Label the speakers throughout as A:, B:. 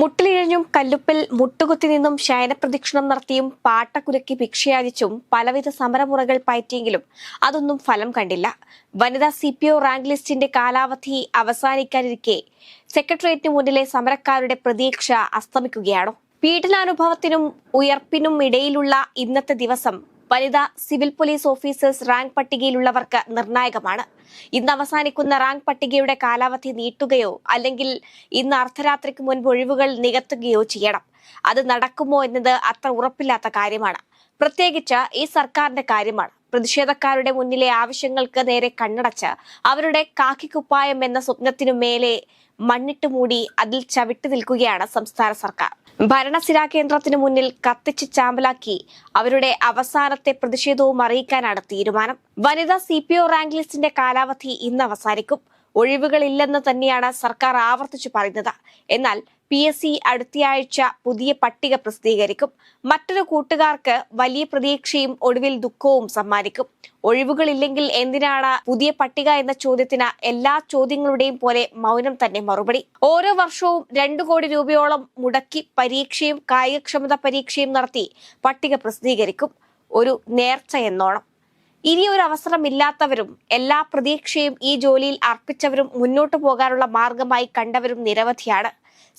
A: മുട്ടിലിഴഞ്ഞും കല്ലുപ്പിൽ മുട്ടുകുത്തി നിന്നും ശയനപ്രദക്ഷിണം നടത്തിയും പാട്ടക്കുരക്കി ഭിക്ഷയാചിച്ചും പലവിധ സമരമുറകൾ പയറ്റിയെങ്കിലും അതൊന്നും ഫലം കണ്ടില്ല. വനിതാ സി പി ഒ റാങ്ക് ലിസ്റ്റിന്റെ കാലാവധി അവസാനിക്കാനിരിക്കെ സെക്രട്ടേറിയറ്റിന് മുന്നിലെ സമരക്കാരുടെ പ്രതീക്ഷ അസ്തമിക്കുകയാണോ? പീഡനാനുഭവത്തിനും ഉയർപ്പിനും ഇടയിലുള്ള ഇന്നത്തെ ദിവസം വനിതാ സിവിൽ പോലീസ് ഓഫീസേഴ്സ് റാങ്ക് പട്ടികയിലുള്ളവർക്ക് നിർണായകമാണ്. ഇന്ന് അവസാനിക്കുന്ന റാങ്ക് പട്ടികയുടെ കാലാവധി നീട്ടുകയോ അല്ലെങ്കിൽ ഇന്ന് അർദ്ധരാത്രിക്ക് മുൻപ് ഒഴിവുകൾ നികത്തുകയോ ചെയ്യണം. അത് നടക്കുമോ എന്നത് അത്ര ഉറപ്പില്ലാത്ത കാര്യമാണ്. പ്രത്യേകിച്ച് ഈ സർക്കാരിന്റെ കാര്യമാണ്. പ്രതിഷേധക്കാരുടെ മുന്നിലെ ആവശ്യങ്ങൾക്ക് നേരെ കണ്ണടച്ച് അവരുടെ കാക്കിക്കുപ്പായം എന്ന സ്വപ്നത്തിനു മേലെ മണ്ണിട്ട് മൂടി അതിൽ ചവിട്ടി നിൽക്കുകയാണ് സംസ്ഥാന സർക്കാർ. ഭരണസിരാ കേന്ദ്രത്തിന് മുന്നിൽ കത്തിച്ച് ചാമ്പലാക്കി അവരുടെ അവസാനത്തെ പ്രതിഷേധവും അറിയിക്കാനാണ് തീരുമാനം. വനിതാ സി പി ഒ റാങ്ക് ലിസ്റ്റിന്റെ കാലാവധി ഇന്ന് അവസാനിക്കും. ഒഴിവുകളില്ലെന്ന് തന്നെയാണ് സർക്കാർ ആവർത്തിച്ചു പറയുന്നത്. എന്നാൽ പി എസ് സി അടുത്തയാഴ്ച പുതിയ പട്ടിക പ്രസിദ്ധീകരിക്കും. മറ്റൊരു കൂട്ടുകാർക്ക് വലിയ പ്രതീക്ഷയും ഒടുവിൽ ദുഃഖവും സമ്മാനിക്കും. ഒഴിവുകളില്ലെങ്കിൽ എന്തിനാണ് പുതിയ പട്ടിക എന്ന ചോദ്യത്തിന് എല്ലാ ചോദ്യങ്ങളുടെയും പോലെ മൗനം തന്നെ മറുപടി. ഓരോ വർഷവും രണ്ടു കോടി രൂപയോളം മുടക്കി പരീക്ഷയും കായികക്ഷമത പരീക്ഷയും നടത്തി പട്ടിക പ്രസിദ്ധീകരിക്കും ഒരു നേർച്ച എന്നോണം. ഇനി ഒരു അവസരമില്ലാത്തവരും എല്ലാ പ്രതീക്ഷയും ഈ ജോലിയിൽ അർപ്പിച്ചവരും മുന്നോട്ടു പോകാനുള്ള മാർഗമായി കണ്ടവരും നിരവധിയാണ്.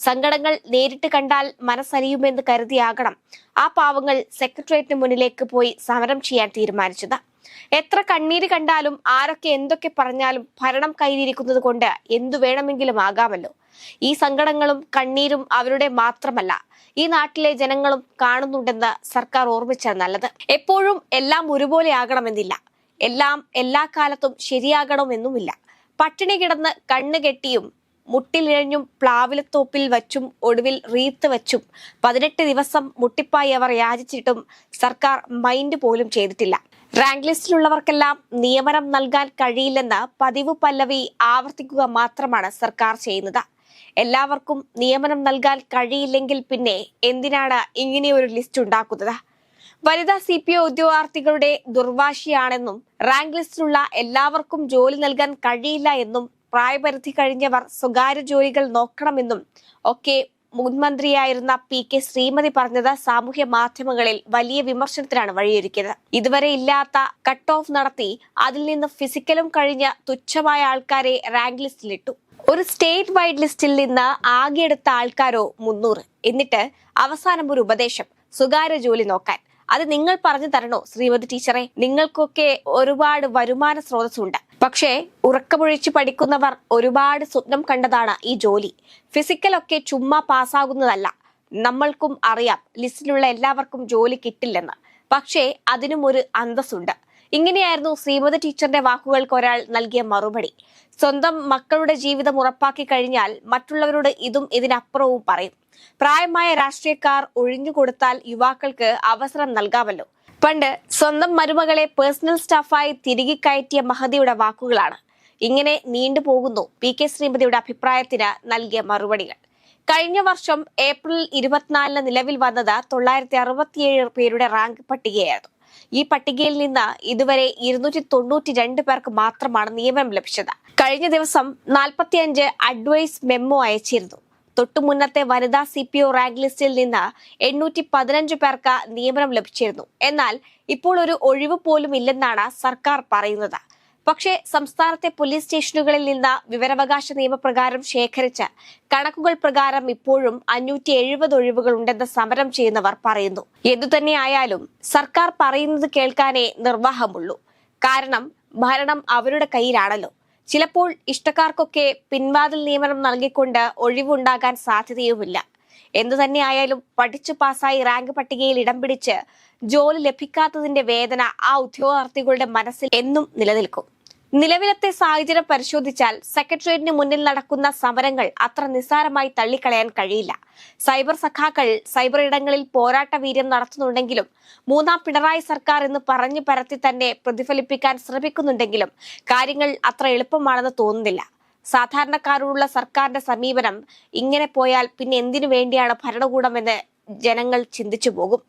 A: സങ്കടങ്ങൾ നേരിട്ട് കണ്ടാൽ മനസ്സലിയുമെന്ന് കരുതിയാകണം ആ പാവങ്ങൾ സെക്രട്ടേറിയറ്റിന് മുന്നിലേക്ക് പോയി സമരം ചെയ്യാൻ തീരുമാനിച്ചത്. എത്ര കണ്ണീര് കണ്ടാലും ആരൊക്കെ എന്തൊക്കെ പറഞ്ഞാലും ഭരണം കയ്യിലിരിക്കുന്നത് കൊണ്ട് എന്തു വേണമെങ്കിലും ആകാമല്ലോ. ഈ സങ്കടങ്ങളും കണ്ണീരും അവരുടെ മാത്രമല്ല ഈ നാട്ടിലെ ജനങ്ങളും കാണുന്നുണ്ടെന്ന് സർക്കാർ ഓർമ്മിച്ചാൽ നല്ലത്. എപ്പോഴും എല്ലാം ഒരുപോലെ ആകണമെന്നില്ല. എല്ലാം എല്ലാ കാലത്തും ശരിയാകണമെന്നുമില്ല. പട്ടിണി കിടന്ന് കണ്ണ് കെട്ടിയും മുട്ടിലിഴഞ്ഞും പ്ലാവിലത്തോപ്പിൽ വച്ചും ഒടുവിൽ റീത്ത് വച്ചും പതിനെട്ട് ദിവസം മുട്ടിപ്പായി അവർ യാചിച്ചിട്ടും സർക്കാർ മൈൻഡ് പോലും ചെയ്തിട്ടില്ല. റാങ്ക് ലിസ്റ്റിലുള്ളവർക്കെല്ലാം നിയമനം നൽകാൻ കഴിയില്ലെന്ന് പതിവ് പല്ലവി ആവർത്തിക്കുക മാത്രമാണ് സർക്കാർ ചെയ്യുന്നത്. എല്ലാവർക്കും നിയമനം നൽകാൻ കഴിയില്ലെങ്കിൽ പിന്നെ എന്തിനാണ് ഇങ്ങനെ ഒരു ലിസ്റ്റ് ഉണ്ടാക്കുന്നത്? വനിതാ സി പി ഒ ഉദ്യോഗാർത്ഥികളുടെ ദുർവാശിയാണെന്നും റാങ്ക് ലിസ്റ്റിലുള്ള എല്ലാവർക്കും ജോലി നൽകാൻ കഴിയില്ല എന്നും പ്രായപരിധി കഴിഞ്ഞവർ സ്വകാര്യ ജോലികൾ നോക്കണമെന്നും ഒക്കെ മുൻമന്ത്രിയായിരുന്ന പി കെ ശ്രീമതി പറഞ്ഞത് സാമൂഹ്യ മാധ്യമങ്ങളിൽ വലിയ വിമർശനത്തിനാണ് വഴിയൊരുക്കിയത്. ഇതുവരെ ഇല്ലാത്ത കട്ട് ഓഫ് നടത്തി അതിൽ നിന്ന് ഫിസിക്കലും കഴിഞ്ഞ തുച്ഛമായ ആൾക്കാരെ റാങ്ക് ലിസ്റ്റിലിട്ടു ഒരു സ്റ്റേറ്റ് വൈഡ് ലിസ്റ്റിൽ നിന്ന് ആകെ എടുത്ത ആൾക്കാരോ മുന്നൂറ്. എന്നിട്ട് അവസാനം ഒരു ഉപദേശം സ്വകാര്യ ജോലി നോക്കാൻ. അത് നിങ്ങൾ പറഞ്ഞു തരണോ? ശ്രീമതി ടീച്ചറെ നിങ്ങൾക്കൊക്കെ ഒരുപാട് വരുമാന സ്രോതസ്സുണ്ട്. പക്ഷേ ഉറക്കമൊഴിച്ച് പഠിക്കുന്നവർ ഒരുപാട് സ്വപ്നം കണ്ടതാണ് ഈ ജോലി. ഫിസിക്കൽ ഒക്കെ ചുമ്മാ പാസ്സാകുന്നതല്ല. നമ്മൾക്കും അറിയാം ലിസ്റ്റിലുള്ള എല്ലാവർക്കും ജോലി കിട്ടില്ലെന്ന്. പക്ഷേ അതിനും ഒരു അന്തസ്സുണ്ട്. ഇങ്ങനെയായിരുന്നു ശ്രീമതി ടീച്ചറിന്റെ വാക്കുകൾക്ക് ഒരാൾ നൽകിയ മറുപടി. സ്വന്തം മക്കളുടെ ജീവിതം ഉറപ്പാക്കി കഴിഞ്ഞാൽ മറ്റുള്ളവരോട് ഇതും ഇതിനപ്പുറവും പറയും. പ്രായമായ രാഷ്ട്രീയക്കാർ ഒഴിഞ്ഞുകൊടുത്താൽ യുവാക്കൾക്ക് അവസരം നൽകാമല്ലോ. പണ്ട് സ്വന്തം മരുമകളെ പേഴ്സണൽ സ്റ്റാഫായി തിരികെ കയറ്റിയ മഹതിയുടെ വാക്കുകളാണ്. ഇങ്ങനെ നീണ്ടുപോകുന്നു പി കെ ശ്രീമതിയുടെ അഭിപ്രായത്തിന് നൽകിയ മറുപടികൾ. കഴിഞ്ഞ വർഷം ഏപ്രിൽ ഇരുപത്തിനാലിന് നിലവിൽ വന്നത് തൊള്ളായിരത്തി അറുപത്തിയേഴ് പേരുടെ റാങ്ക് പട്ടികയായിരുന്നു. ഈ പട്ടികയിൽ നിന്ന് ഇതുവരെ ഇരുന്നൂറ്റി തൊണ്ണൂറ്റി രണ്ട് പേർക്ക് മാത്രമാണ് നിയമനം ലഭിച്ചത്. കഴിഞ്ഞ ദിവസം നാൽപ്പത്തിയഞ്ച് അഡ്വൈസ് മെമ്മോ അയച്ചിരുന്നു. തൊട്ടു മുന്നത്തെ വനിതാ സി പി ഒ റാങ്ക് ലിസ്റ്റിൽ നിന്ന് എണ്ണൂറ്റി പതിനഞ്ച് പേർക്ക് നിയമനം ലഭിച്ചിരുന്നു. എന്നാൽ ഇപ്പോൾ ഒരു ഒഴിവ് പോലും ഇല്ലെന്നാണ് സർക്കാർ പറയുന്നത്. പക്ഷേ സംസ്ഥാനത്തെ പോലീസ് സ്റ്റേഷനുകളിൽ നിന്ന് വിവരാവകാശ നിയമപ്രകാരം ശേഖരിച്ച കണക്കുകൾ പ്രകാരം ഇപ്പോഴും അഞ്ഞൂറ്റി എഴുപത് ഒഴിവുകൾ ഉണ്ടെന്ന് സമരം ചെയ്യുന്നവർ പറയുന്നു. എന്തുതന്നെയായാലും സർക്കാർ പറയുന്നത് കേൾക്കാനേ നിർവാഹമുള്ളൂ. കാരണം ഭരണം അവരുടെ കയ്യിലാണല്ലോ. ചിലപ്പോൾ ഇഷ്ടക്കാർക്കൊക്കെ പിൻവാതിൽ നിയമനം നൽകിക്കൊണ്ട് ഒഴിവുണ്ടാകാൻ സാധ്യതയുമില്ല. എന്തു തന്നെയായാലും പഠിച്ചു പാസ്സായി റാങ്ക് പട്ടികയിൽ ഇടം പിടിച്ച് ജോലി ലഭിക്കാത്തതിന്റെ വേദന ആ ഉദ്യോഗാർത്ഥികളുടെ മനസ്സിൽ എന്നും നിലനിൽക്കും. നിലവിലത്തെ സാഹചര്യം പരിശോധിച്ചാൽ സെക്രട്ടേറിയറ്റിന് മുന്നിൽ നടക്കുന്ന സമരങ്ങൾ അത്ര നിസ്സാരമായി തള്ളിക്കളയാൻ കഴിയില്ല. സൈബർ സഖാക്കൾ സൈബർ ഇടങ്ങളിൽ പോരാട്ട വീര്യം നടത്തുന്നുണ്ടെങ്കിലും മൂന്നാം പിണറായി സർക്കാർ എന്ന് പറഞ്ഞു പരത്തി തന്നെ പ്രതിഫലിപ്പിക്കാൻ ശ്രമിക്കുന്നുണ്ടെങ്കിലും കാര്യങ്ങൾ അത്ര എളുപ്പമാണെന്ന് തോന്നുന്നില്ല. സാധാരണക്കാരോടുള്ള സർക്കാരിന്റെ സമീപനം ഇങ്ങനെ പോയാൽ പിന്നെ എന്തിനു വേണ്ടിയാണ് ഭരണകൂടമെന്ന് ജനങ്ങൾ ചിന്തിച്ചു പോകും.